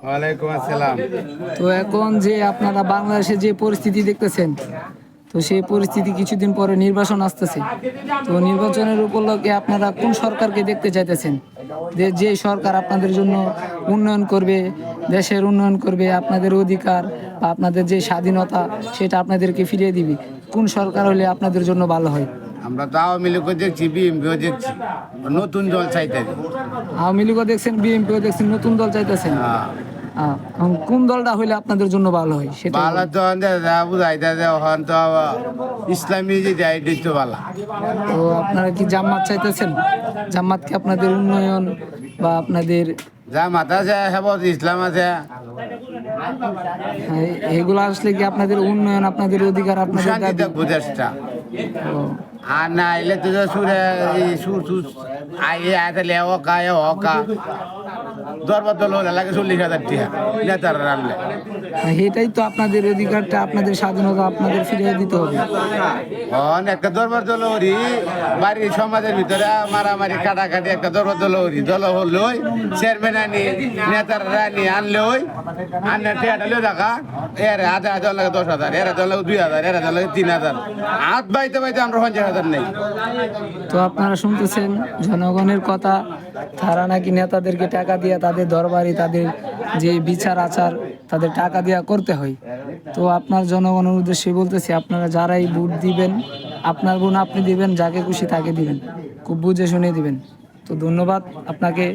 ওয়ালাইকুম আসসালাম। তো এখন যে আপনারা বাংলাদেশে যে পরিস্থিতি দেখতেছেন তো সেই পরিস্থিতি কিছুদিন পরে নির্বাচন আসতেছে। তো নির্বাচনের উপলক্ষে আপনারা কোন সরকারকে দেখতে চাইতেছেন? যে যে সরকার আপনাদের জন্য উন্নয়ন করবে দেশের উন্নয়ন করবে আপনাদের অধিকার বা আপনাদের যে স্বাধীনতা সেটা আপনাদেরকে ফিরিয়ে দিবে। কোন সরকার হলে আপনাদের জন্য ভালো হয়? আমরা তো আওয়ামী লীগও দেখছি বিএমপিও দেখছি। নতুন দল চাইতে আওয়ামী লীগও দেখছেন বিএনপিও দেখছেন নতুন দল চাইতেছেন? এখন কোন দলটা হইলে আপনাদের জন্য ভালো হয়? সেটা বালা তো বুঝাইতে হন তো ইসলামী যে এটাই তো তো আপনারা কি জামাত চাইতেছেন? জামাত কি আপনাদের উন্নয়ন বা আপনাদের মাথা আছে হেবত ইসলাম আছে। হ্যাঁ, এগুলো আসলে কি আপনাদের উন্নয়ন আপনাদের অধিকার আপনাদের দেশটা আর না এলে তো সুরে সুর সুর আইয়ে আইতালে অকা এ অকা দরবার দল লাগে চল্লিশ হাজার টিহা নেতারা হ্যাঁ, এটাই তো আপনাদের অধিকারটা আপনাদের স্বাধীনতা আপনাদের ফিরিয়ে দিতে হবে। একটা দরবার দল হরি বাড়ির সমাজের ভিতরে মারামারি কাটাকাটি একটা দরবার দল হরি দল চেয়ারম্যান আনি নেতারা আনি আনলই আনলে টিয়াটা লই রাখা এর আধা হাজার লাগে দশ হাজার এর হাজার লাগে দুই হাজার এর হাজার লাগে তিন হাজার। হাত বাইতে বাইতে আমরা পঞ্চাশ হাজার নেই। তো আপনারা শুনতেছেন জনগণের কথা তারা নাকি নেতাদেরকে টাকা দিয়ে তাদের দরবারি তাদের যে বিচার আচার তাদের টাকা দেওয়া করতে হয়। তো আপনার জনগণের উদ্দেশ্যে বলতেছি, আপনারা যারাই ভোট দিবেন, আপনার গুণ আপনি দিবেন, যাকে খুশি তাকে দিবেন। খুব বুঝে শুনে দিবেন। তো ধন্যবাদ আপনাকে।